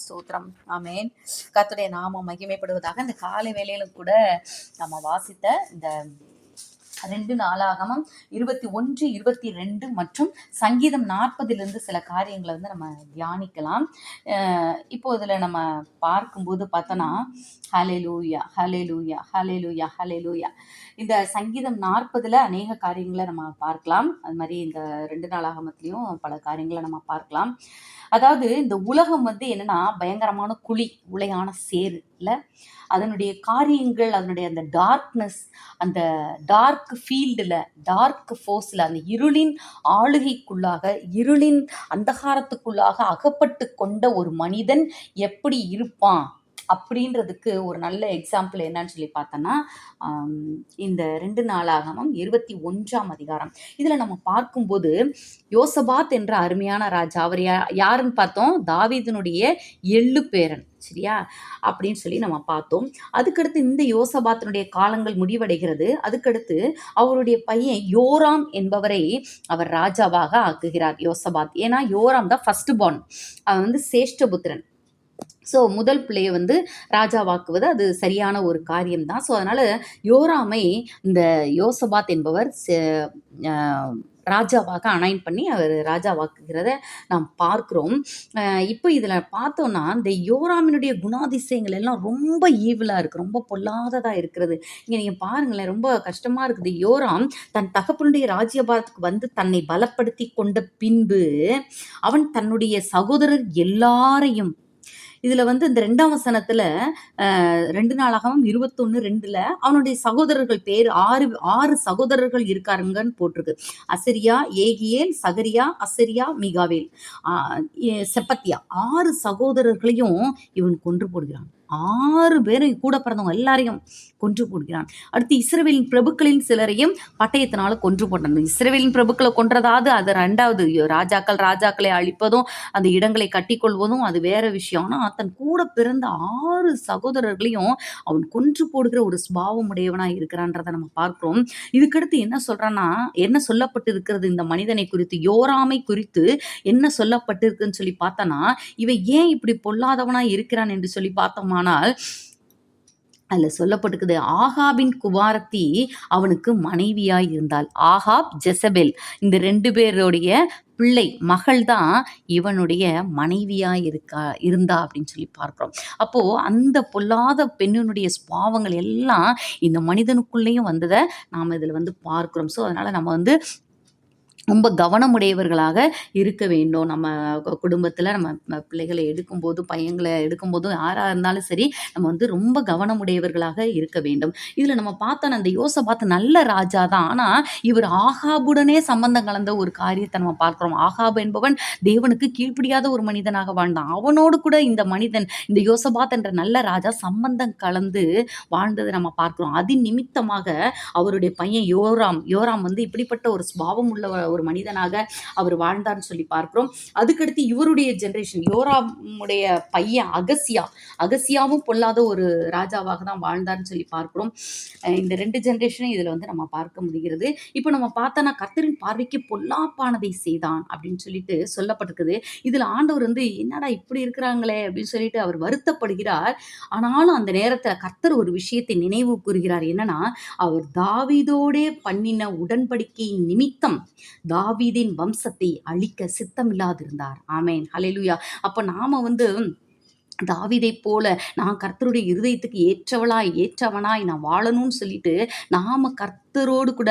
ஸ்தோத்திரம். ஆமேன். கத்துடைய நாமம் மகிமைப்படுவதாக இந்த காலை வேலையிலும் கூட நம்ம வாசித்த இந்த ரெண்டு நாளாகமம் இருபத்தி ஒன்று இருபத்தி ரெண்டு மற்றும் சங்கீதம் நாற்பதிலிருந்து சில காரியங்களை வந்து நம்ம தியானிக்கலாம். இப்போ இதில் நம்ம பார்க்கும்போது பார்த்தோன்னா ஹலே லூயா ஹலே லூயா ஹலே லூயா ஹலே லூயா இந்த சங்கீதம் நாற்பதில் அநேக காரியங்களை நம்ம பார்க்கலாம். அது மாதிரி இந்த ரெண்டு நாளாகமத்துலேயும் பல காரியங்களை நம்ம பார்க்கலாம். அதாவது இந்த உலகம் வந்து என்னன்னா பயங்கரமான குழி உலையான சேரு இல்லை? அதனுடைய காரியங்கள் அதனுடைய அந்த டார்க்னஸ் அந்த டார்க் ஃபீல்டில் டார்க் ஃபோர்ஸில் அந்த இருளின் ஆளுகைக்குள்ளாக இருளின் அந்தகாரத்துக்குள்ளாக அகப்பட்டு கொண்ட ஒரு மனிதன் எப்படி இருப்பான்? அப்படின்றதுக்கு ஒரு நல்ல எக்ஸாம்பிள் என்னன்னு சொல்லி பார்த்தோன்னா இந்த ரெண்டு நாளாகமம் இருபத்தி ஒன்றாம் அதிகாரம். இதில் நம்ம பார்க்கும்போது யோசபாத் என்ற அருமையான ராஜா அவர் யா யாருன்னு பார்த்தோம்? தாவீதினுடைய எள்ளு பேரன் சரியா? அப்படின்னு சொல்லி நம்ம பார்த்தோம். அதுக்கடுத்து இந்த யோசபாத்தினுடைய காலங்கள் முடிவடைகிறது. அதுக்கடுத்து அவருடைய பையன் யோராம் என்பவரை அவர் ராஜாவாக ஆக்குகிறார் யோசபாத். ஏன்னா யோராம் தான் ஃபர்ஸ்ட் பார்ன் அவன் வந்து சேஷ்டபுத்திரன் ஸோ முதல் பிள்ளையை வந்து ராஜாவாக்குவது அது சரியான ஒரு காரியம்தான். ஸோ அதனால் யோராமை இந்த யோசபாத் என்பவர் செ- ராஜாவாக அனைன் பண்ணி அவர் ராஜாவாக்குகிறத நாம் பார்க்குறோம். இப்போ இதில் பார்த்தோன்னா இந்த யோராமினுடைய குணாதிசயங்கள் எல்லாம் ரொம்ப ஈவிலாக இருக்குது ரொம்ப பொல்லாததாக இருக்கிறது. இங்கே நீங்கள் பாருங்களேன் ரொம்ப கஷ்டமாக இருக்குது. யோராம் தன் தகப்பனுடைய ராஜ்யபாரத்துக்கு வந்து தன்னை பலப்படுத்தி கொண்ட பின்பு அவன் தன்னுடைய சகோதரர் எல்லாரையும் இதில் வந்து இந்த ரெண்டாம் வசனத்தில் ரெண்டு நாளாகவும் இருபத்தொன்று ரெண்டில் அவனுடைய சகோதரர்கள் பேர் ஆறு ஆறு சகோதரர்கள் இருக்காருங்கன்னு போட்டிருக்கு. அசரியா ஏகியேல் சகரியா அசரியா மிகாவேல். செப்பத்தியா. ஆறு சகோதரர்களையும் இவன் கொன்று போடுகிறான். ஆறு பேரும் கூட பிறந்தவங்க எல்லாரையும் கொன்று போடுகிறான். அடுத்து இஸ்ரேவேலின் பிரபுக்களின் சிலரையும் பட்டயத்தினால கொன்று போட்டான். இஸ்ரவேலின் பிரபுக்களை கொன்றதாவது அது ரெண்டாவது ராஜாக்கள் ராஜாக்களை அழிப்பதும் அந்த இடங்களை கட்டிக்கொள்வதும் அது வேற விஷயம். ஆனால் தன் கூட பிறந்த ஆறு சகோதரர்களையும் அவன் கொன்று போடுகிற ஒரு சுபாவம் உடையவனாக இருக்கிறான்றதை நம்ம பார்க்குறோம். இதுக்கடுத்து என்ன சொல்கிறான்னா என்ன சொல்லப்பட்டு இருக்கிறது இந்த மனிதனை குறித்து யோராமை குறித்து என்ன சொல்லப்பட்டிருக்குன்னு சொல்லி பார்த்தோன்னா இவன் ஏன் இப்படி பொல்லாதவனாக இருக்கிறான் என்று சொல்லி ஆனால் அதில் சொல்லப்பட்டிருக்குது ஆகாபின் குமாரத்தி அவனுக்கு மனைவியாய் இருந்தாள். ஆகாப் ஜெசபெல் இந்த ரெண்டு பேருடைய பிள்ளை மகள் தான் இவனுடைய மனைவியா இருக்கா இருந்தா அப்படின்னு சொல்லி பார்க்குறோம். அப்போ அந்த பொல்லாத பெண்ணினுடைய சுபாவங்கள் எல்லாம் இந்த மனிதனுக்குள்ளேயும் வந்ததை நாம் இதில் வந்து பார்க்குறோம். ஸோ அதனால நம்ம வந்து ரொம்ப கவனமுடையவர்களாக இருக்க வேண்டும். நம்ம குடும்பத்தில் நம்ம பிள்ளைகளை எடுக்கும்போது பையங்களை எடுக்கும்போதும் யாராக இருந்தாலும் சரி நம்ம வந்து ரொம்ப கவனமுடையவர்களாக இருக்க வேண்டும். இதில் நம்ம பார்த்தோம் அந்த யோசபாத் நல்ல ராஜா தான். ஆனால் இவர் ஆகாபுடனே சம்பந்தம் கலந்த ஒரு காரியத்தை நம்ம பார்க்குறோம். ஆகாபு என்பவன் தேவனுக்கு கீழ்ப்படியாத ஒரு மனிதனாக வாழ்ந்தான். அவனோடு கூட இந்த மனிதன் இந்த யோசபாத் என்ற நல்ல ராஜா சம்பந்தம் கலந்து வாழ்ந்ததை நம்ம பார்க்குறோம். அதின் நிமித்தமாக அவருடைய பையன் யோராம் யோராம் வந்து இப்படிப்பட்ட ஒரு சுபாவம் உள்ள ஒரு மனிதனாக அவர் வாழ்ந்தார்னு சொல்லி பார்க்கிறோம். அதுக்கடுத்து இவருடைய ஜெனரேஷன் யோராமுடைய பையன் அகசியா அகசியாவும் பொல்லாத ஒரு ராஜாவாக தான் வாழ்ந்தார்னு சொல்லி பார்க்கிறோம். இந்த ரெண்டு ஜெனரேஷனும் இதில் வந்து நம்ம பார்க்க முடிகிறது. இப்போ நம்ம பார்த்தோன்னா கர்த்தரின் பார்வைக்கு பொல்லாப்பானதை செய்தான் அப்படின்னு சொல்லிட்டு சொல்லப்பட்டிருக்குது. இதில் ஆண்டவர் வந்து என்னடா இப்படி இருக்கிறாங்களே? அப்படின்னு சொல்லிட்டு அவர் வருத்தப்படுகிறார். ஆனாலும் அந்த நேரத்தில் கர்த்தர் ஒரு விஷயத்தை நினைவு கூறுகிறார். என்னன்னா அவர் தாவிதோடே பண்ணின உடன்படிக்கை நிமித்தம் தாவீதின் வம்சத்தை அழிக்க சித்தமில்லாதிருந்தார். ஆமேன். ஹலெலுயா அப்போ நாம வந்து தாவிதை போல நான் கர்த்தருடைய இருதயத்துக்கு ஏற்றவளாய் ஏற்றவனாய் நான் வாழணும்னு சொல்லிட்டு நாம கர்த்தரோடு கூட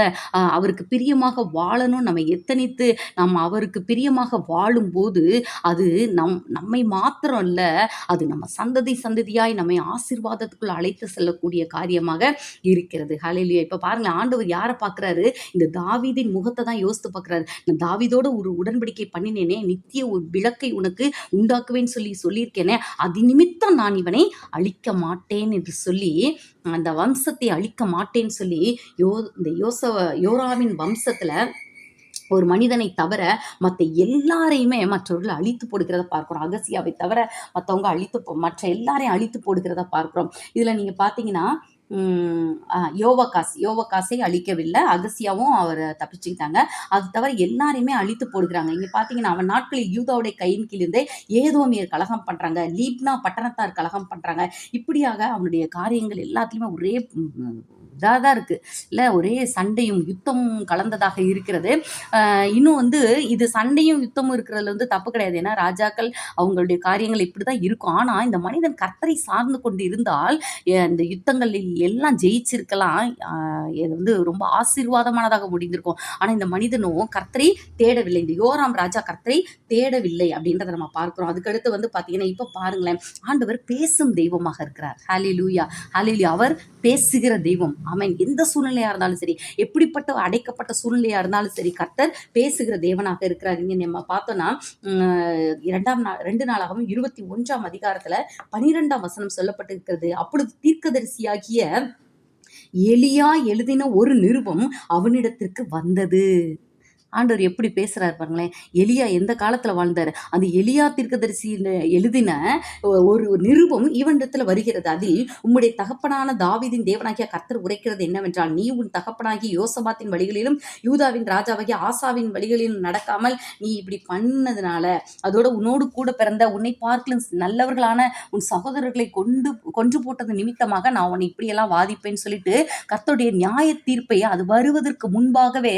அவருக்கு பிரியமாக வாழணும் நம்ம எத்தனைத்து நம்ம அவருக்கு பிரியமாக வாழும்போது அது நம் நம்மை மாத்திரம் அல்ல அது நம்ம சந்ததி சந்ததியாய் நம்மை ஆசிர்வாதத்துக்குள் அழைத்து செல்லக்கூடிய காரியமாக இருக்கிறது. ஹalleluya இப்போ பாருங்க ஆண்டவர் யாரை பார்க்கறாரு? இந்த தாவிதின் முகத்தை தான் யோசித்து பார்க்குறாரு. நான் தாவிதோட ஒரு உடன்படிக்கை பண்ணினேனே நித்திய ஒரு விளக்கை உனக்கு உண்டாக்குவேன்னு சொல்லி சொல்லியிருக்கேனே அது நிமித்தம் நான் இவனை அழிக்க மாட்டேன் என்று சொல்லி அந்த வம்சத்தை அழிக்க மாட்டேன்னு சொல்லி யோ இந்த யோசவ யோராவின் வம்சத்துல ஒரு மனிதனை தவிர மற்ற எல்லாரையுமே மற்றவர்களை அழித்து போடுகிறத பார்க்குறோம். அகசியாவை தவிர மற்றவங்க அழித்து போ- மற்ற எல்லாரையும் அழித்து போடுகிறத பார்க்குறோம். இதில் நீங்கள் பார்த்தீங்கன்னா யோவகாஸ் யோவகாஸை அழிக்கவில்லை. அகசியாவும் அவர் தப்பிச்சுக்கிட்டாங்க. அது தவிர எல்லாரையுமே அழித்து போடுகிறாங்க. இங்கே பார்த்தீங்கன்னா அவன் நாட்களில் யூதாவுடைய கையின் கீழிருந்தே ஏதோமியர் கலகம் பண்ணுறாங்க லீப்னா பட்டணத்தார் கலகம் பண்ணுறாங்க இப்படியாக அவனுடைய காரியங்கள் எல்லாத்துலேயுமே ஒரே இதாக தான் இருக்குது இல்லை ஒரே சண்டையும் யுத்தமும் கலந்ததாக இருக்கிறது. இன்னும் வந்து இது சண்டையும் யுத்தமும் இருக்கிறதுல வந்து தப்பு கிடையாது. ஏன்னா ராஜாக்கள் அவங்களுடைய காரியங்கள் இப்படி தான் இருக்கும். ஆனால் இந்த மனிதன் கர்த்தரை சார்ந்து கொண்டு இருந்தால் இந்த யுத்தங்களில் எல்லாம் ஜெயிச்சிருக்கலாம். இது வந்து ரொம்ப ஆசீர்வாதமானதாக முடிந்திருக்கும். ஆனால் இந்த மனிதனும் கர்த்தரை தேடவில்லை. இந்த யோராம் ராஜா கர்த்தரை தேடவில்லை அப்படின்றத நம்ம பார்க்குறோம். அதுக்கடுத்து வந்து பார்த்தீங்கன்னா இப்போ பாருங்களேன் ஆண்டவர் பேசும் தெய்வமாக இருக்கிறார். ஹாலி லூயா ஹாலி அவர் பேசுகிற தெய்வம். ஆமென் எந்த சூழ்நிலையாக இருந்தாலும் சரி எப்படிப்பட்ட அடைக்கப்பட்ட சூழ்நிலையாக இருந்தாலும் சரி கர்த்தர் பேசுகிற தேவனாக இருக்கிறார். நம்ம பார்த்தோன்னா இரண்டாம் நாள் ரெண்டு நாளாகவும் இருபத்தி ஒன்றாம் அதிகாரத்தில் பனிரெண்டாம் வசனம் சொல்லப்பட்டிருக்கிறது. அப்பொழுது தீர்க்கதரிசியாகிய எலியா எழுதின ஒரு நிருபம் அவனிடத்திற்கு வந்தது. ஆண்டவர் எப்படி பேசுறாரு பாருங்களேன். எலியா எந்த காலத்துல வாழ்ந்தாரு? அந்த எலியா தீர்க்கதரிசி எழுதின ஒரு நிருபம் இவனிடத்துல வருகிறது. அதில் உம்முடைய தகப்பனான தாவிதின் தேவனாகிய கர்த்தர் உரைக்கிறது என்னவென்றால் நீ உன் தகப்பனாகிய யோசபாத்தின் வழிகளிலும் யூதாவின் ராஜாவாகிய ஆசாவின் வழிகளிலும் நடக்காமல் நீ இப்படி பண்ணதுனால அதோட உன்னோடு கூட பிறந்த உன்னை பார்க்கலும் நல்லவர்களான உன் சகோதரர்களை கொண்டு கொன்று போட்டது நிமித்தமாக நான் உன்னை இப்படியெல்லாம் வாதிப்பேன்னு சொல்லிட்டு கர்த்தருடைய நியாய தீர்ப்பை அது வருவதற்கு முன்பாகவே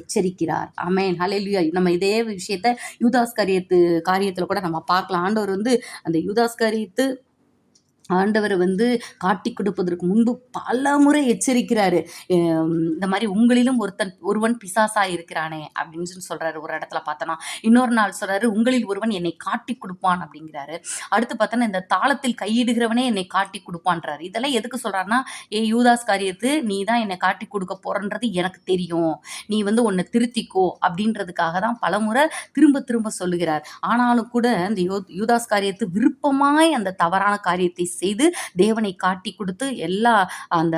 எச்சரிக்கிறார். அமேன் ஹalleluya. நம்ம இதே விஷயத்த யூதாஸ் காரியத்து காரியத்தில் கூட நம்ம பார்க்கலாம் ஆண்டவர் வந்து அந்த யூதாஸ் காரியத்து ஆண்டவர் வந்து காட்டி கொடுப்பதற்கு முன்பு பல முறை எச்சரிக்கிறாரு இந்த மாதிரி உங்களிலும் ஒருத்தன் ஒருவன் பிசாசா இருக்கிறானே அப்படின்னு சொல்லி சொல்றாரு ஒரு இடத்துல பார்த்தோன்னா இன்னொரு நாள் சொல்றாரு உங்களில் ஒருவன் என்னை காட்டி கொடுப்பான் அப்படிங்கிறாரு. அடுத்து பார்த்தோன்னா இந்த தாளத்தில் கையிடுகிறவனே என்னை காட்டி கொடுப்பான்றாரு. இதெல்லாம் எதுக்கு சொல்றாருன்னா ஏ யூதாஸ் காரியத்து நீ தான் என்னை காட்டி கொடுக்க போறன்றது எனக்கு தெரியும். நீ வந்து உன்னை திருத்திக்கோ அப்படின்றதுக்காக தான் பலமுறை திரும்ப திரும்ப சொல்லுகிறார். ஆனாலும் கூட இந்த யூதாஸ் காரியத்து விருப்பமாய் அந்த தவறான காரியத்தை செய்து தேவனை காட்டி கொடுத்து எல்லா அந்த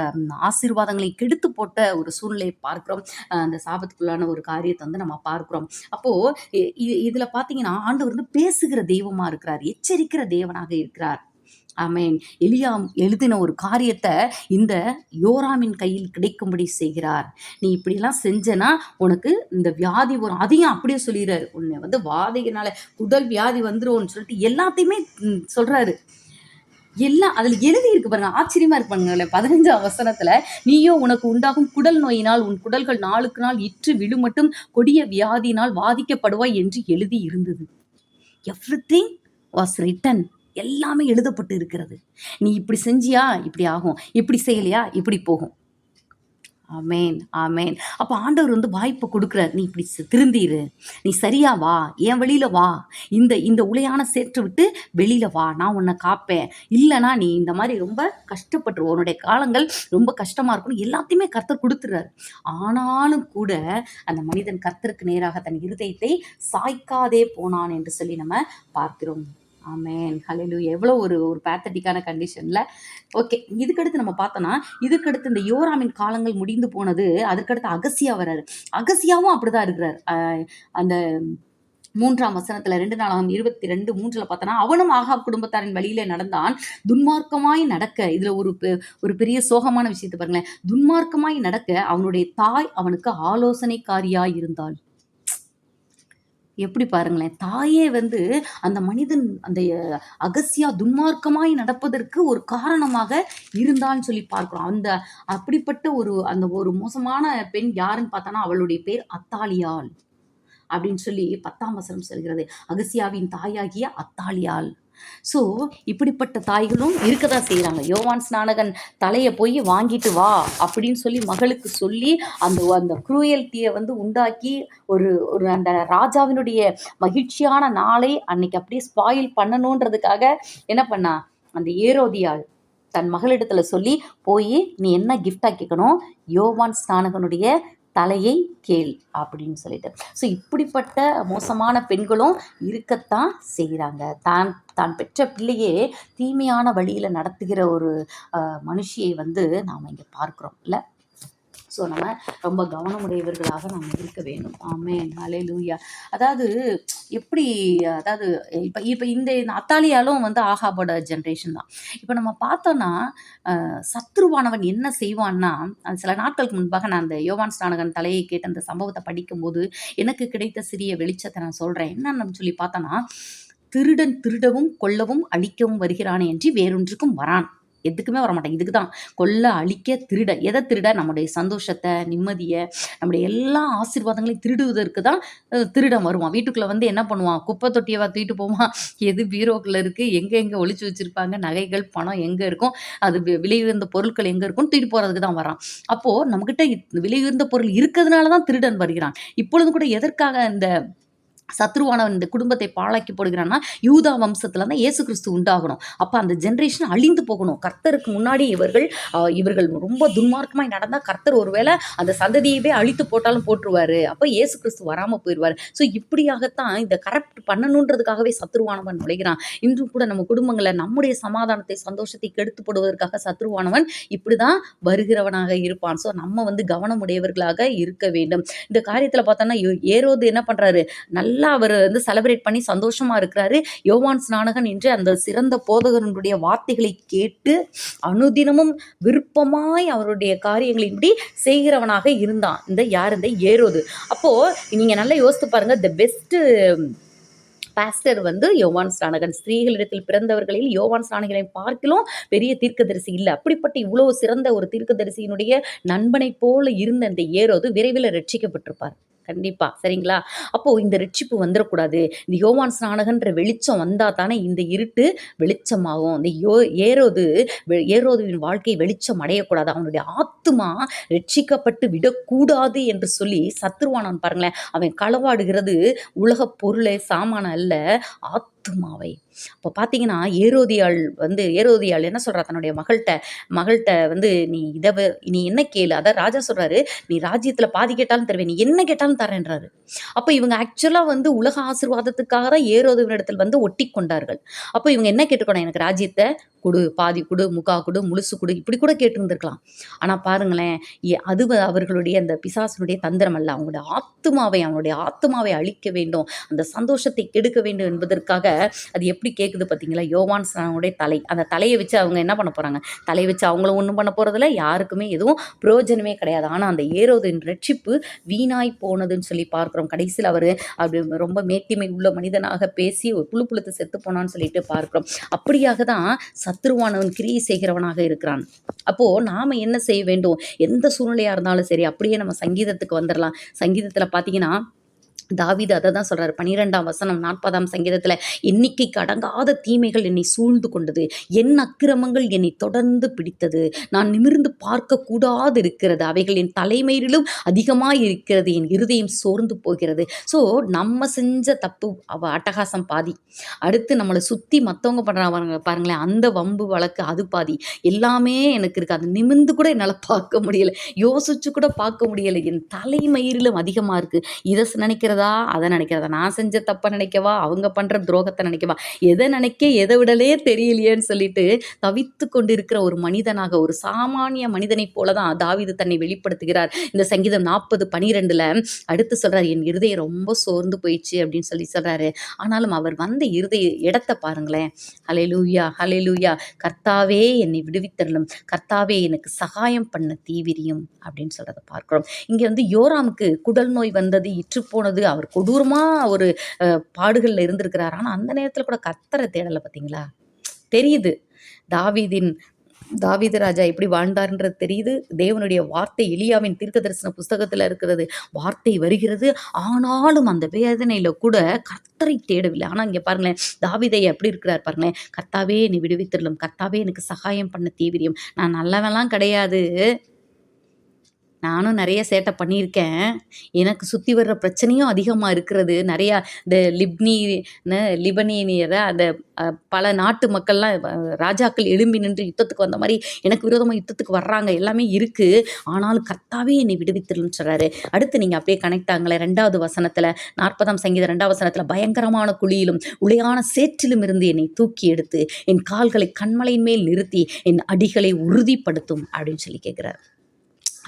ஆசீர்வாதங்களை கெடுத்து போட்ட ஒரு சூழ்நிலையை பார்க்கிறோம். அந்த சாபத்துக்குள்ளான ஒரு காரியத்தை வந்து நம்ம பார்க்கிறோம். அப்போ இதில் பார்த்தீங்கன்னா இதுல ஆண்டவர் வந்து பேசுகிற தெய்வமா இருக்கிறார் எச்சரிக்கிற தேவனாக இருக்கிறார். ஆமென். எலியாம் எழுதின ஒரு காரியத்தை இந்த யோராமின் கையில் கிடைக்கும்படி செய்கிறார். நீ இப்படியெல்லாம் செஞ்சனா உனக்கு இந்த வியாதி வரும். அதையும் அப்படியே சொல்லிடுறாரு உன்னை வந்து வாதையினால குடல் வியாதி வந்துரும்னு சொல்லிட்டு எல்லாத்தையுமே சொல்கிறாரு சொல்றாரு. எல்லாம் அதுல எழுதி இருக்கு பாருங்க. ஆச்சரியமா இருக்கு பாருங்களேன் பதினஞ்சாம் நீயோ உனக்கு உண்டாகும் குடல் நோயினால் உன் குடல்கள் நாளுக்கு நாள் இற்று விழுமட்டும் கொடிய வியாதியினால் வாதிக்கப்படுவாய் என்று எழுதி இருந்தது. எவ்ரி திங் வாஸ் ரிட்டன் எல்லாமே எழுதப்பட்டு இருக்கிறது. நீ இப்படி செஞ்சியா? இப்படி ஆகும். இப்படி செய்யலையா? இப்படி போகும். ஆமேன் ஆமேன். அப்போ ஆண்டவர் வந்து வாய்ப்பை கொடுக்குறாரு. நீ இப்படி திருந்திரு. நீ சரியா வா. என் வெளியில வா. இந்த இந்த உலையான சேற்று விட்டு வெளியில வா. நான் உன்னை காப்பேன். இல்லைனா நீ இந்த மாதிரி ரொம்ப கஷ்டப்பட்டுருவ உன்னுடைய காலங்கள் ரொம்ப கஷ்டமா இருக்கணும் எல்லாத்தையுமே கர்த்தர் கொடுத்துறாரு. ஆனாலும் கூட அந்த மனிதன் கர்த்தருக்கு நேராக தன் இருதயத்தை சாய்க்காதே போனான் என்று சொல்லி நம்ம பார்க்கிறோம். ஆமேன் ஹலிலு எவ்வளோ ஒரு ஒரு பேத்தட்டிக்கான கண்டிஷனில் ஓகே இதுக்கடுத்து நம்ம பார்த்தோன்னா இதுக்கடுத்து இந்த யோராமின் காலங்கள் முடிந்து போனது அதற்கடுத்து அகசியா வர்றாரு. அகசியாவும் அப்படிதான் இருக்கிறார். அந்த மூன்றாம் வசனத்துல ரெண்டு நாளாகும் இருபத்தி ரெண்டு மூன்றுல பார்த்தோன்னா அவனும் ஆகாப் குடும்பத்தாரின் வழியிலே நடந்தான். துன்மார்க்கமாய் நடக்க இதுல ஒரு பெ- ஒரு பெரிய சோகமான விஷயத்தை பாருங்களேன். துன்மார்க்கமாய் நடக்க அவனுடைய தாய் அவனுக்கு ஆலோசனைக்காரியாய் இருந்தாள் எப்படி பாருங்களேன் தாயே வந்து அந்த மனிதன் அந்த அகசியா துன்மார்க்கமாய் நடப்பதற்கு ஒரு காரணமாக இருந்தான்னு சொல்லி பார்க்கிறோம். அந்த அப்படிப்பட்ட ஒரு அந்த ஒரு மோசமான பெண் யாருன்னு பார்த்தோன்னா அவளுடைய பேர் அத்தாலியாள் அப்படின்னு சொல்லி பத்தாம் வசனம் சொல்கிறது. அகசியாவின் தாயாகிய அத்தாலியாள். ஸோ இப்படிப்பட்ட தாய்களும் இருக்க தான் செய்கிறாங்க யோவான் ஸ்நானகன் தலையை போய் வாங்கிட்டு வா அப்படின்னு சொல்லி மகளுக்கு சொல்லி அந்த அந்த குரூயல்ட்டியை வந்து உண்டாக்கி ஒரு ஒரு அந்த ராஜாவினுடைய மகிழ்ச்சியான நாளை அன்னைக்கு அப்படியே ஸ்பாயில் பண்ணணுன்றதுக்காக என்ன பண்ணா? அந்த ஏரோதியாள் தன் மகளிடத்துல சொல்லி போய் நீ என்ன கிஃப்டா கேட்கணும் யோவான் ஸ்நானகனுடைய தலையை கேள் அப்படின்னு சொல்லிட்டு. ஸோ இப்படிப்பட்ட மோசமான பெண்களும் இருக்கத்தான் செய்கிறாங்க தான் தான் பெற்ற பிள்ளையே தீமையான வழியில் நடத்துகிற ஒரு மனுஷியை வந்து நாம் இங்கே பார்க்குறோம் இல்லை? ஸோ நம்ம ரொம்ப கவனமுடையவர்களாக நாம் இருக்க வேண்டும். ஆமேன் லூயா அதாவது எப்படி அதாவது இப்போ இப்போ இந்த அத்தாலியாலும் வந்து ஆகாபோட ஜென்ரேஷன் தான். இப்போ நம்ம பார்த்தோன்னா சத்ருவானவன் என்ன செய்வான்னா அது சில நாட்களுக்கு முன்பாக நான் அந்த யோவான் ஸ்நானகன் தலையை கேட்ட அந்த சம்பவத்தை படிக்கும்போது எனக்கு கிடைத்த சிறிய வெளிச்சத்தை நான் சொல்கிறேன் என்னன்னு சொல்லி பார்த்தோன்னா திருடன் திருடவும் கொல்லவும் அழிக்கவும் வருகிறானே என்று வேறொன்றுக்கும் வரான். எதுக்குமே வரமாட்டான். இதுக்கு தான் கொல்ல அழிக்க திருட. எதை திருட? நம்முடைய சந்தோஷத்தை நிம்மதியை நம்முடைய எல்லா ஆசீர்வாதங்களையும் திருடுவதற்கு தான் திருடம் திருடன் வருவான். வீட்டுக்குள்ளே வந்து என்ன பண்ணுவான்? குப்பை தொட்டியவா தூக்கிட்டு போவான்? எது பீரோக்குள்ளே இருக்குது எங்கே எங்கே ஒழிச்சு வச்சுருப்பாங்க? நகைகள் பணம் எங்கே இருக்கும்? அது வி- விலை உயர்ந்த பொருட்கள் எங்கே இருக்கும்னு தூக்கிட்டு போகிறதுக்கு தான் வரான். அப்போது நம்மக்கிட்ட இத்- விலை உயர்ந்த பொருள் இருக்கிறதுனால தான் திருடன் வருகிறான். இப்பொழுது கூட எதற்காக இந்த சத்ருவானவன் இந்த குடும்பத்தை பாழாக்கி போடுகிறான்னா யூதா வம்சத்தில் தான் இயேசு கிறிஸ்து உண்டாகணும். அப்போ அந்த ஜென்ரேஷன் அழிந்து போகணும். கர்த்தருக்கு முன்னாடி இவர்கள் இவர்கள் ரொம்ப துன்மார்க்கமாக நடந்தால் கர்த்தர் ஒருவேளை அந்த சந்ததியவே அழித்து போட்டாலும் போட்டுருவார் அப்போ இயேசு கிறிஸ்து வராமல் போயிடுவார் ஸோ இப்படியாகத்தான் இந்த கரெக்ட் பண்ணணுன்றதுக்காகவே சத்ருவானவன் நுழைகிறான். இன்றும் கூட நம்ம குடும்பங்களில் நம்முடைய சமாதானத்தை சந்தோஷத்தை கெடுத்து போடுவதற்காக சத்ருவானவன் இப்படி தான் வருகிறவனாக இருப்பான். ஸோ நம்ம வந்து கவனமுடையவர்களாக இருக்க வேண்டும். இந்த காரியத்தில் பார்த்தோன்னா யோ- ஏரோது என்ன பண்ணுறாரு நல்ல அவர் வந்து செலிப்ரேட் பண்ணி சந்தோஷமா இருக்கிறாரு. யோவான் ஸ்நானகன் என்று அந்த சிறந்த போதகனுடைய வார்த்தைகளை கேட்டு அனுதினமும் விருப்பமாய் அவருடைய காரியங்களின்படி செய்கிறவனாக இருந்தான். இந்த யார்? இந்த ஏரோது. அப்போ நீங்க நல்லா யோசித்து பாருங்க. த பெஸ்ட் பாஸ்டர் வந்து யோவான் ஸ்நானகன். ஸ்திரீகளிடத்தில் பிறந்தவர்களில் யோவான் ஸ்நானகனை பார்க்கிலும் பெரிய தீர்க்கதரிசி இல்லை. அப்படிப்பட்ட இவ்வளோ சிறந்த ஒரு தீர்க்கதரிசியினுடைய நண்பனைப் போல இருந்த அந்த ஏரோது விரைவில் ரட்சிக்கப்பட்டிருப்பார். கண்டிப்பாக சரிங்களா? அப்போது இந்த ரட்சிப்பு வந்துடக்கூடாது இந்த யோவான் ஸ்நானகன்ற வெளிச்சம் வந்தால் தானே இந்த இருட்டு வெளிச்சமாகும். இந்த யோ ஏரோது வெ- ஏரோதுவின் வாழ்க்கை வெளிச்சம் அடையக்கூடாது. அவனுடைய ஆத்துமா ரட்சிக்கப்பட்டு விடக்கூடாது என்று சொல்லி சத்துருவானான் பாருங்களேன். அவன் களவாடுகிறது உலக பொருளை சாமான அல்ல ஆத் ஆத்துமாவை அப்போ பார்த்தீங்கன்னா ஏரோதியாள் வந்து ஏரோதியாள் என்ன சொல்கிறா தன்னுடைய மகள்கிட்ட மகள்கிட்ட வந்து நீ இதை நீ என்ன கேளு? அதான் ராஜா சொல்கிறாரு நீ ராஜ்யத்தில் பாதி கேட்டாலும் தருவேன் நீ என்ன கேட்டாலும் தரேன்றாரு. அப்போ இவங்க ஆக்சுவலாக வந்து உலக ஆசிர்வாதத்துக்காக தான் ஏரோதுவினிடத்தில் வந்து ஒட்டி கொண்டார்கள். அப்போ இவங்க என்ன கேட்டுக்கணும் எனக்கு ராஜ்யத்தை கொடு பாதி கொடு முக்கா கொடு முழுசு கொடு இப்படி கூட கேட்டிருந்திருக்கலாம். ஆனால் பாருங்களேன் எ- அது அவர்களுடைய அந்த பிசாசனுடைய தந்திரம் அல்ல. அவங்களுடைய ஆத்துமாவை அவனுடைய ஆத்துமாவை அழிக்க வேண்டும். அந்த சந்தோஷத்தை கெடுக்க வேண்டும் என்பதற்காக அது எப்படி கேட்குது பார்த்தீங்களா யோவான் ஸ்நானனுடைய தலை. அந்த தலையை வச்சு அவங்க என்ன பண்ண போகிறாங்க தலையை வச்சு அவங்களும் ஒன்றும் பண்ண போகிறதில்ல யாருக்குமே எதுவும் பிரயோஜனமே கிடையாது. ஆனால் அந்த ஏரோதின் ரட்சிப்பு வீணாய் போனதுன்னு சொல்லி பார்க்குறோம். கடைசியில் அவர் அப்படி ரொம்ப மேட்டிமை உள்ள மனிதனாக பேசி ஒரு புழு புழுத்து செத்து போனான்னு சொல்லிட்டு பார்க்குறோம். அப்படியாக தான் சத்ருவானவன் கிரியை செய்கிறவனாக இருக்கிறான். அப்போது நாம் என்ன செய்ய வேண்டும்? எந்த சூழ்நிலையாக இருந்தாலும் சரி அப்படியே நம்ம சங்கீதத்துக்கு வந்துடலாம் சங்கீதத்தில் பார்த்தீங்கன்னா தாவிது அதை தான் சொல்கிறார் பனிரெண்டாம் வசனம் நாற்பதாம் சங்கீதத்தில் எண்ணிக்கைக்கு அடங்காத தீமைகள் என்னை சூழ்ந்து கொண்டது. என் அக்கிரமங்கள் என்னை தொடர்ந்து பிடித்தது. நான் நிமிர்ந்து பார்க்க கூடாது இருக்கிறது அவைகள் என் தலைமையிலும் அதிகமாக இருக்கிறது என் இருதயம் சோர்ந்து போகிறது. ஸோ நம்ம செஞ்ச தப்பு அவ அட்டகாசம் பாதி. அடுத்து நம்மளை சுற்றி மற்றவங்க பண்ணுறாங்க பாருங்களேன் அந்த வம்பு வழக்கு அது பாதி. எல்லாமே எனக்கு இருக்குது அது நிமிர்ந்து கூட என்னால் பார்க்க முடியலை. யோசிச்சு கூட பார்க்க முடியலை. என் தலைமயிரிலும் அதிகமாக இருக்குது இதை நினைக்கிறது அதை நினைக்கிறதா? நான் செஞ்ச தப்பை நினைக்கவா? அவங்க பண்ணுற துரோகத்தை நினைக்கவா? எதை நினைக்க எதை விடலே தெரியலையேன்னு சொல்லிட்டு தவித்து கொண்டிருக்கிற ஒரு மனிதனாக ஒரு சாமானிய மனிதனைப் போல தான் தாவிது தன்னை வெளிப்படுத்துகிறார். இந்த சங்கீதம் நாற்பது பனிரெண்டில் அடுத்து சொல்கிறார் என் இருதயம் ரொம்ப சோர்ந்து போயிடுச்சு அப்படின்னு சொல்லி சொல்கிறாரு ஆனாலும் அவர் வந்த இருதய இடத்தை பாருங்களேன். ஹலே லூயா ஹலே லூயா கர்த்தாவே என்னை விடுவித்தரலும். கர்த்தாவே எனக்கு சகாயம் பண்ண தீவிரியும் அப்படின்னு சொல்கிறத பார்க்கிறோம். இங்கே வந்து யோராமுக்கு குடல் நோய் வந்தது இற்று போனது அவர் கொடூரமா ஒரு பாடுகளில் பாடுகள்ல இருந்திருக்கிறார். ஆனால் அந்த நேரத்தில் கூட கத்தரை தேடலை பார்த்தீங்களா தெரியுது. தாவீதின் தாவீது ராஜா எப்படி வாழ்ந்தார்ன்றது தெரியுது. தேவனுடைய வார்த்தை எலியாவின் தீர்க்க தரிசன புஸ்தகத்தில் இருக்கிறது. வார்த்தை வருகிறது. ஆனாலும் அந்த வேதனையில கூட கர்த்தரை தேடவில்லை. ஆனால் இங்கே பாருங்களேன் தாவிதை எப்படி இருக்கிறார் பாருங்களேன். கர்த்தாவே நீ விடுவித்திரலும். கர்த்தாவே எனக்கு சகாயம் பண்ண தீவிரியம். நான் நல்லவெல்லாம் கிடையாது. நானும் நிறைய சேட்டை பண்ணியிருக்கேன். எனக்கு சுற்றி வர்ற பிரச்சனையும் அதிகமாக இருக்கிறது. நிறையா இந்த லிப்னி ந- அந்த பல நாட்டு மக்கள்லாம் ராஜாக்கள் எழும்பி நின்று யுத்தத்துக்கு வந்த மாதிரி எனக்கு விரோதமாக யுத்தத்துக்கு வர்றாங்க. எல்லாமே இருக்குது ஆனாலும் கர்த்தாவே என்னை விடுவித்திருன்னு சொல்கிறாரு அடுத்து நீங்கள் அப்படியே கனெக்ட் ஆகலை. ரெண்டாவது வசனத்தில் நாற்பதாம் சங்கீத ரெண்டாவது வசனத்தில் பயங்கரமான குழியிலும் உளையான சேற்றிலும் இருந்து என்னை தூக்கி எடுத்து என் கால்களை கண்மலையின் மேல் நிறுத்தி என் அடிகளை உறுதிப்படுத்தும் அப்படின்னு சொல்லி கேட்குறாரு.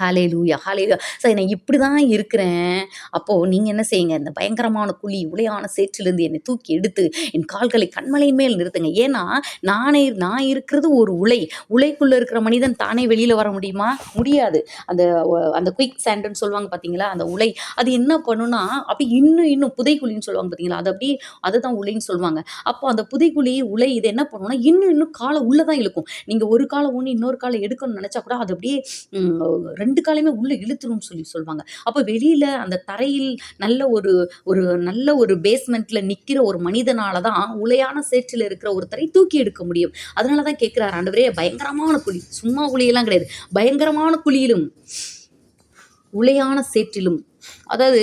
ஹாலே லூயா ஹாலே லூயா சார் நான் இப்படி தான் இருக்கிறேன். அப்போது நீங்கள் என்ன செய்யுங்க? இந்த பயங்கரமான குழி உளையான சேற்றிலிருந்து என்னை தூக்கி எடுத்து என் கால்களை கண்மலையின் மேல் நிறுத்துங்க. ஏன்னா நானே நான் இருக்கிறது ஒரு உலை. உலைக்குள்ளே இருக்கிற மனிதன் தானே வெளியில் வர முடியுமா? முடியாது. அந்த அந்த குயிக் சாண்டுன்னு சொல்லுவாங்க பார்த்தீங்களா அந்த உலை. அது என்ன பண்ணுன்னா அப்படி இன்னும் இன்னும் புதைக்குழின்னு சொல்லுவாங்க பார்த்தீங்களா அது அப்படியே அதுதான் உலைன்னு சொல்லுவாங்க. அப்போ அந்த புதைக்குழி உலை இது என்ன பண்ணுன்னா இன்னும் இன்னும் காலை உள்ளே தான் இழுக்கும். நீங்கள் ஒரு காலை ஒன்று இன்னொரு காலை எடுக்கணும்னு நினச்சா கூட அது அப்படியே ரெண்டு ரெண்டு காலையுமே உள்ளே இழுத்துரும்னு சொல்லி சொல்லுவாங்க அப்போ வெளியில் அந்த தரையில் நல்ல ஒரு ஒரு நல்ல ஒரு பேஸ்மெண்ட்டில் நிற்கிற ஒரு மனிதனால தான் உலையான சேற்றில் இருக்கிற ஒருத்தரை தூக்கி எடுக்க முடியும். அதனால தான் கேட்குறாரு ஆண்டவரே பயங்கரமான குழி. சும்மா குழியெல்லாம் கிடையாது. பயங்கரமான குழியிலும் உலையான சேற்றிலும் அதாவது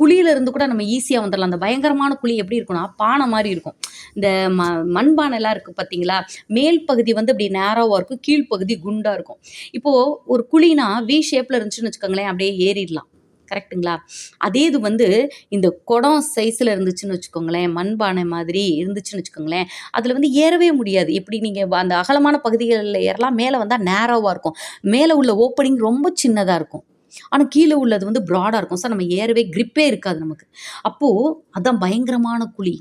குழியில இருந்து கூட நம்ம ஈஸியாக வந்துடலாம் அந்த பயங்கரமான குழி எப்படி இருக்கும்னா பானை மாதிரி இருக்கும். இந்த ம மண்பானைலாம் இருக்குது பார்த்தீங்களா மேல் பகுதி வந்து அப்படி நேராவாக இருக்கும். கீழ்ப்பகுதி குண்டாக இருக்கும். இப்போது ஒரு குழினா வி ஷேப்பில் இருந்துச்சுன்னு வச்சுக்கோங்களேன் அப்படியே ஏறிடலாம். கரெக்ட்டுங்களா அதே இது வந்து இந்த குடம் சைஸில் இருந்துச்சுன்னு வச்சுக்கோங்களேன் மண்பானை மாதிரி இருந்துச்சுன்னு வச்சுக்கோங்களேன் அதில் வந்து ஏறவே முடியாது. எப்படி நீங்கள் அந்த அகலமான பகுதிகளில் ஏறலாம் மேலே வந்தால் நேரோவாக இருக்கும். மேலே உள்ள ஓப்பனிங் ரொம்ப சின்னதாக இருக்கும். ஆனால் கீழே உள்ளது வந்து ப்ராடாக இருக்கும். சார் நம்ம ஏறவே கிரிப்பே இருக்காது நமக்கு. அப்போது அதான் பயங்கரமான குழி.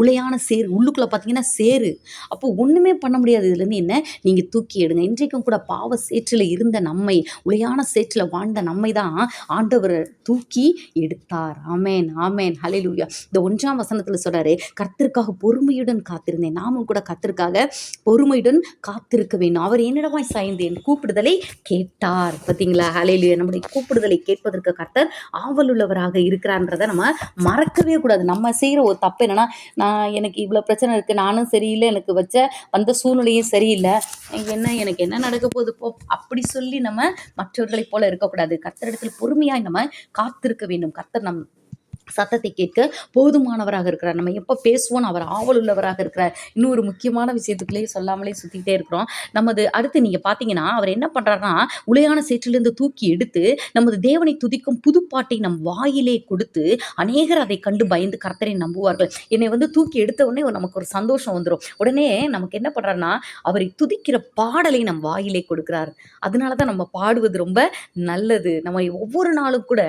உளையான சேறு உள்ளுக்குள்ளே பார்த்தீங்கன்னா சேரு அப்போ ஒன்றுமே பண்ண முடியாது. இதுலேருந்து என்ன? நீங்கள் தூக்கி எடுங்க. இன்றைக்கும் கூட பாவ சேற்றில் இருந்த நம்மை உளையான சேற்றில் வாழ்ந்த நம்மை தான் ஆண்டவர் தூக்கி எடுத்தார். ஆமேன் ஆமேன். ஹலெலூயா இந்த ஒன்றாம் வசனத்தில் சொல்கிறாரு கர்த்தருக்காக பொறுமையுடன் காத்திருந்தேன். நாமும் கூட கர்த்தருக்காக பொறுமையுடன் காத்திருக்க வேண்டும். அவர் என்னிடமாய் சாய்ந்தேன் கூப்பிடுதலை கேட்டார். பார்த்தீங்களா? ஹலெலூயா நம்முடைய கூப்பிடுதலை கேட்பதற்கு கர்த்தர் ஆவலுள்ளவராக இருக்கிறான்றதை நம்ம மறக்கவே கூடாது. நம்ம செய்கிற ஒரு தப்பு என்னன்னா நான் எனக்கு இவ்வளோ பிரச்சனை இருக்குது நானும் சரியில்லை எனக்கு வச்ச வந்த சூழ்நிலையும் சரியில்லை. என்ன எனக்கு என்ன நடக்க போகுது போ அப்படி சொல்லி நம்ம மற்றவர்களைப் போல இருக்கக்கூடாது. கத்த இடத்துல பொறுமையாக நம்ம காத்திருக்க வேண்டும். கத்தர் நம் சத்தத்தை கேட்க போதுமானவராக இருக்கிறார். நம்ம எப்போ பேசுவோம் அவர் ஆவல் உள்ளவராக இருக்கிறார். இன்னொரு முக்கியமான விஷயத்துக்குள்ளே சொல்லாமலே சுற்றிக்கிட்டே இருக்கிறோம். நமது அடுத்து நீங்கள் பார்த்தீங்கன்னா அவர் என்ன பண்ணுறாருன்னா உளையான சேற்றிலிருந்து தூக்கி எடுத்து நமது தேவனை துதிக்கும் புதுப்பாட்டை நம் வாயிலே கொடுத்து அநேகர் அதை கண்டு பயந்து கர்த்தரை நம்புவார்கள். என்னை வந்து தூக்கி எடுத்த உடனே நமக்கு ஒரு சந்தோஷம் வந்துடும் உடனே நமக்கு என்ன பண்ணுறாருன்னா அவரை துதிக்கிற பாடலை நம் வாயிலே கொடுக்குறார். அதனால தான் நம்ம பாடுவது ரொம்ப நல்லது. நம்ம ஒவ்வொரு நாளும் கூட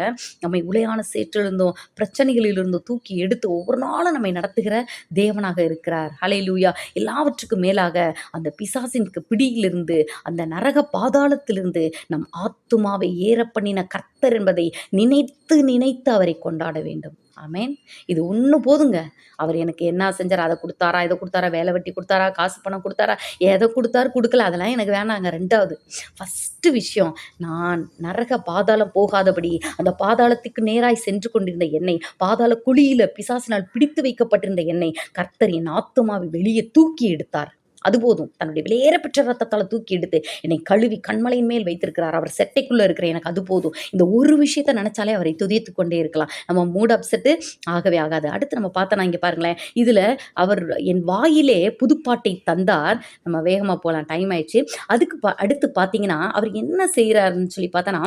நம்மை உளையான சேற்றிலிருந்தும் பிரச்சனைகளிலிருந்து தூக்கி எடுத்து ஒவ்வொரு நாளும் நம்மை நடத்துகிற தேவனாக இருக்கிறார். ஹalleluya எல்லாவற்றுக்கும் மேலாக அந்த பிசாசின் பிடியிலிருந்து அந்த நரக பாதாளத்திலிருந்து நம் ஆத்துமாவை ஏற பண்ணின கர்த்தர் என்பதை நினைத்து நினைத்து அவரை கொண்டாட வேண்டும். ஆமேன். இது ஒன்று போதுங்க. அவர் எனக்கு என்ன செஞ்சார் அதை கொடுத்தாரா இதை கொடுத்தாரா வேலை வெட்டி கொடுத்தாரா காசு பணம் கொடுத்தாரா எதை கொடுத்தாரு கொடுக்கல அதெல்லாம் எனக்கு வேணாங்க. ரெண்டாவது ஃபஸ்ட்டு விஷயம் நான் நரக பாதாளம் போகாதபடி அந்த பாதாளத்துக்கு நேராய் சென்று கொண்டிருந்த என்னை பாதாள குழியில் பிசாசினால் பிடித்து வைக்கப்பட்டிருந்த என்னை கர்த்தரின் என் ஆத்துமாவை வெளியே தூக்கி எடுத்தார். அது போதும். தன்னுடைய விலையேற பெற்ற ரத்தத்தால் தூக்கி எடுத்து என்னை கழுவி கண்மலையின் மேல் வைத்திருக்கிறார். அவர் செட்டைக்குள்ளே இருக்கிற எனக்கு அது போதும். இந்த ஒரு விஷயத்தை நினச்சாலே அவரை துதித்து கொண்டே இருக்கலாம். நம்ம மூட் அப்செட்டு ஆகவே ஆகாது. அடுத்து நம்ம பார்த்தோன்னா இங்கே பாருங்களேன். இதில் அவர் என் வாயிலே புதுப்பாட்டை தந்தார். நம்ம வேகமாக போகலாம் டைம் ஆயிடுச்சு. அதுக்கு பா அடுத்து பார்த்தீங்கன்னா அவர் என்ன செய்கிறாருன்னு சொல்லி பார்த்தோன்னா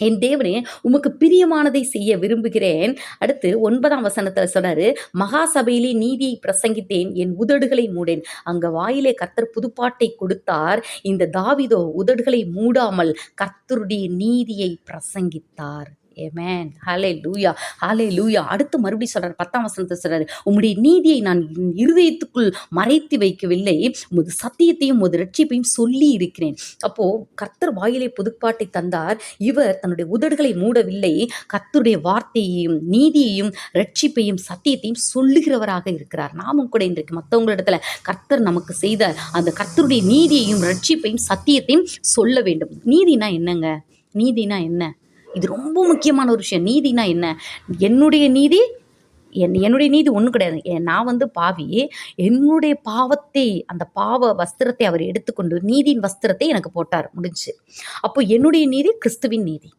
என் தேவனே உமக்கு பிரியமானதை செய்ய விரும்புகிறேன். அடுத்து ஒன்பதாம் வசனத்தில் சொன்னாரு மகா சபையிலே நீதியை பிரசங்கித்தேன் என் உதடுகளை மூடேன். அங்க வாயிலே கர்த்தர் புதுப்பாட்டை கொடுத்தார். இந்த தாவிதோ உதடுகளை மூடாமல் கர்த்தருடைய நீதியை பிரசங்கித்தார். ஏமேன் ஹாலே லூயா ஹாலே லூயா அடுத்து மறுபடியும் சொல்கிறார் பத்தாம் வசனத்தை சொல்கிறாரு உம்முடைய நீதியை நான் இருதயத்துக்குள் மறைத்து வைக்கவில்லை. உமது சத்தியத்தையும் உமது ரட்சிப்பையும் சொல்லி இருக்கிறேன் அப்போது கர்த்தர் வாயிலே புதுப்பாட்டை தந்தார். இவர் தன்னுடைய உதடுகளை மூடவில்லை. கர்த்தருடைய வார்த்தையையும் நீதியையும் ரட்சிப்பையும் சத்தியத்தையும் சொல்லுகிறவராக இருக்கிறார். நாமும் கூட இன்றைக்கு மற்றவங்களிடத்துல கர்த்தர் நமக்கு செய்த அந்த கர்த்தருடைய நீதியையும் ரட்சிப்பையும் சத்தியத்தையும் சொல்ல வேண்டும். நீதினா என்னங்க? நீதினா என்ன? இது ரொம்ப முக்கியமான ஒரு விஷயம். நீதினா என்ன? என்னுடைய நீதி என் என்னுடைய நீதி ஒன்றும் கிடையாது. என் நான் வந்து பாவி. என்னுடைய பாவத்தை அந்த பாவ வஸ்திரத்தை அவர் எடுத்துக்கொண்டு நீதியின் வஸ்திரத்தை எனக்கு போட்டார். முடிஞ்சு. அப்போ என்னுடைய நீதி கிறிஸ்துவின் நீதி.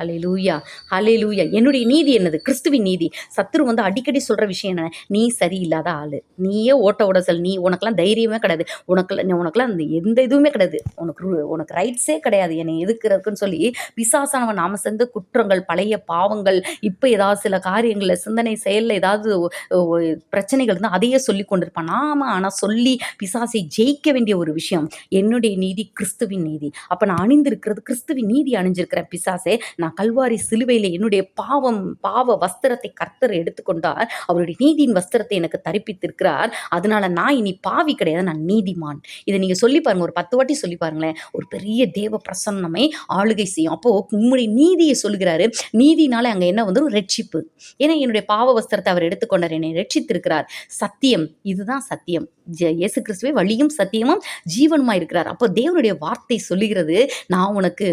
ஹalleluya ஹalleluya என்னுடைய நீதி என்னது? கிறிஸ்துவின் நீதி. சத்துரு வந்து அடிக்கடி சொல்கிற விஷயம் என்ன? நீ சரியில்லாத ஆள். நீயே ஓட்ட உடசல் நீ உனக்கெல்லாம் தைரியமே கிடையாது. உனக்குலாம் உனக்கெல்லாம் அந்த எந்த இதுவுமே கிடையாது. உனக்கு உனக்கு ரைட்ஸே கிடையாது. என்னை எதுக்குறதுக்குன்னு சொல்லி பிசாசானவன் நாம செஞ்ச குற்றங்கள் பழைய பாவங்கள் இப்போ ஏதாவது சில காரியங்களில் சிந்தனை செயலில் ஏதாவது பிரச்சனைகள் இருந்தால் அதையே சொல்லி கொண்டிருப்பான். நாம ஆனால் சொல்லி பிசாசை ஜெயிக்க வேண்டிய ஒரு விஷயம். என்னுடைய நீதி கிறிஸ்துவின் நீதி. அப்போ நான் அணிந்திருக்கிறது கிறிஸ்துவின் நீதி அணிஞ்சிருக்கிறேன் பிசாசே. நான் கல்வாரி சிலுவையில் என்னுடைய பாவம் பாவ வஸ்திரத்தை கர்த்தர் எடுத்துக்கொண்டார். அவருடைய நீதியின் வஸ்திரத்தை எனக்கு தரிப்பித்திருக்கிறார். அதனால நான் இனி பாவி கிடையாது நான் நீதிமான். இதை நீங்க சொல்லி பாருங்க ஒரு பத்து வாட்டி சொல்லி பாருங்களேன். ஒரு பெரிய தேவ பிரசன்னமே ஆளுகை செய்யும். அப்போ உம்முடைய நீதியை சொல்கிறாரு நீதினால அங்க என்ன வந்து ரட்சிப்பு. ஏன்னா என்னுடைய பாவ வஸ்திரத்தை அவர் எடுத்துக்கொண்டார் என்னை ரட்சித்திருக்கிறார். சத்தியம். இதுதான் சத்தியம். இயேசு கிறிஸ்துவே வழியும் சத்தியமும் ஜீவனுமா இருக்கிறார் அப்போ தேவனுடைய வார்த்தை சொல்லுகிறது நான் உனக்கு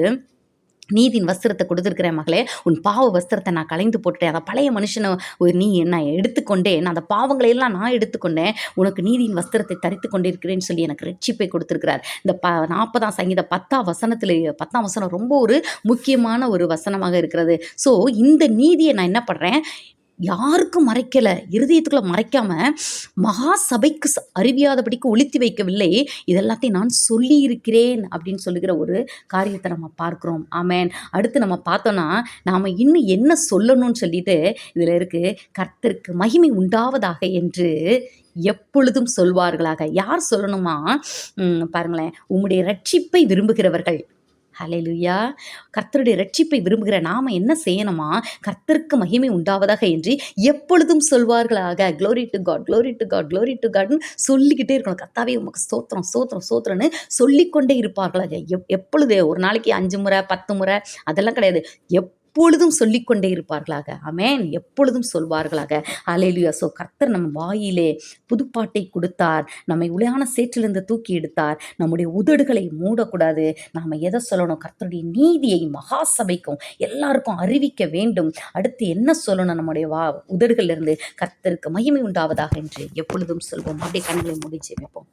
நீதியின் வஸ்திரத்தை கொடுத்துருக்கிறேன் மகளே. உன் பாவ வஸ்திரத்தை நான் கலைந்து போட்டுட்டேன். அதை பழைய மனுஷனை ஒரு நீ நான் எடுத்துக்கொண்டேன் அந்த பாவங்களை எல்லாம் நான் எடுத்துக்கொண்டேன். உனக்கு நீதியின் வஸ்திரத்தை தரித்து கொண்டிருக்கிறேன்னு சொல்லி எனக்கு ரட்சிப்பை கொடுத்துருக்கிறார். இந்த ப நாற்பதாம் சங்கீத பத்தாம் வசனத்தில் பத்தாம் வசனம் ரொம்ப ஒரு முக்கியமான ஒரு வசனமாக இருக்கிறது. ஸோ இந்த நீதியை நான் என்ன பண்ணுறேன் யாருக்கும் மறைக்கலை இருதயத்துக்குள்ள மறைக்காம மகா சபைக்கு அறிவியாதபடிக்கு ஒழித்து வைக்கவில்லை. இதெல்லாத்தையும் நான் சொல்லி இருக்கிறேன் அப்படின்னு சொல்லுகிற ஒரு காரியத்தை நம்ம பார்க்குறோம். ஆமேன். அடுத்து நம்ம பார்த்தோன்னா நாம் இன்னும் என்ன சொல்லணும்னு சொல்லிட்டு இதில் இருக்கு கர்த்தருக்கு மகிமை உண்டாவதாக என்று எப்பொழுதும் சொல்வார்களாக. யார் சொல்லணுமா? பாருங்களேன். உம்முடைய ரட்சிப்பை விரும்புகிறவர்கள். ஹalleluya. கர்த்தருடைய ரட்சிப்பை விரும்புகிற நாம என்ன செய்யணுமா? கர்த்தருக்கு மகிமை உண்டாவதாக என்று எப்பொழுதும் சொல்வார்களாக. Glory to God glory to God glory to காட்னு சொல்லிக்கிட்டே இருக்கணும். கர்த்தாவே உமக்கு ஸ்தோத்திரம் ஸ்தோத்திரம் ஸ்தோத்திரம்னு சொல்லிக்கொண்டே இருப்பார்களாக. எப் எப்பொழுது? ஒரு நாளைக்கு அஞ்சு முறை பத்து முறை அதெல்லாம் கிடையாது. எப் எப்பொழுதும் சொல்லிக்கொண்டே இருப்பார்களாக. அமேன் எப்பொழுதும் சொல்வார்களாக. அலையிலுயா ஸோ கர்த்தர் நம்ம வாயிலே புதுப்பாட்டை கொடுத்தார். நம்மை உளையான சேற்றிலிருந்து தூக்கி எடுத்தார். நம்முடைய உதடுகளை மூடக்கூடாது. நாம் எதை சொல்லணும்? கர்த்தருடைய நீதியை மகா சபைக்கும் எல்லாருக்கும் அறிவிக்க வேண்டும். அடுத்து என்ன சொல்லணும்? நம்முடைய வா உதடுகளிலிருந்து கர்த்தருக்கு மகிமை உண்டாவதாக என்று எப்பொழுதும் சொல்வோம். அப்படியே கண்களை முடிச்சு வைப்போம்